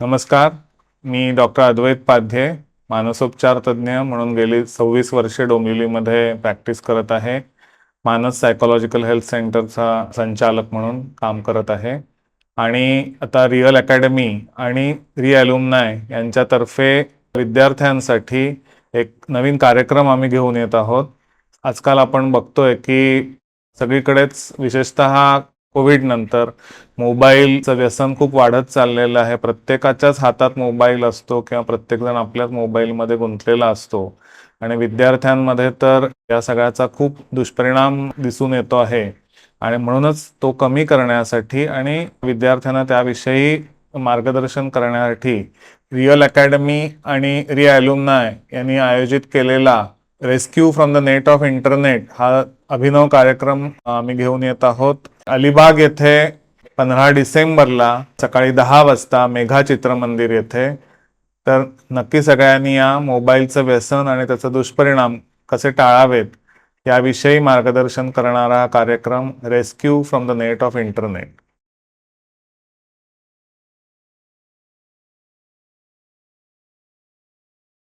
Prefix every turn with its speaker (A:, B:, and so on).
A: नमस्कार मी डॉक्टर अद्वैत पाध्ये मानसोपचार तज्ज्ञ म्हणून गेली सव्वीस वर्षे डोंबिवलीमध्ये प्रॅक्टिस करत आहे. मानस सायकोलॉजिकल हेल्थ सेंटरचा संचालक म्हणून काम करत आहे. आणि आता रिअल अकॅडमी आणि रि यांच्यातर्फे विद्यार्थ्यांसाठी एक नवीन कार्यक्रम आम्ही घेऊन येत आहोत. आजकाल आपण बघतोय की सगळीकडेच विशेषतः कोविड नंतर मोबाईलचं व्यसन खूप वाढत चाललेलं आहे. प्रत्येकाच्याच हातात मोबाईल असतो किंवा प्रत्येकजण आपल्याच मोबाईलमध्ये गुंतलेला असतो. आणि विद्यार्थ्यांमध्ये तर या सगळ्याचा खूप दुष्परिणाम दिसून येतो आहे. आणि म्हणूनच तो कमी करण्यासाठी आणि विद्यार्थ्यांना त्याविषयी मार्गदर्शन करण्यासाठी रिअल अकॅडमी आणि रि यांनी आयोजित केलेला rescue from the net of internet हा अभिनव कार्यक्रम आम्ही घेऊन येत आहोत. अलिबाग येथे पंधरा डिसेंबरला सकाळी दहा वाजता मेघा चित्रमंदिर येथे. तर नक्की सगळ्यांनी या मोबाईलचं व्यसन आणि त्याचा दुष्परिणाम कसे टाळावेत याविषयी मार्गदर्शन करणारा हा कार्यक्रम rescue from the net of internet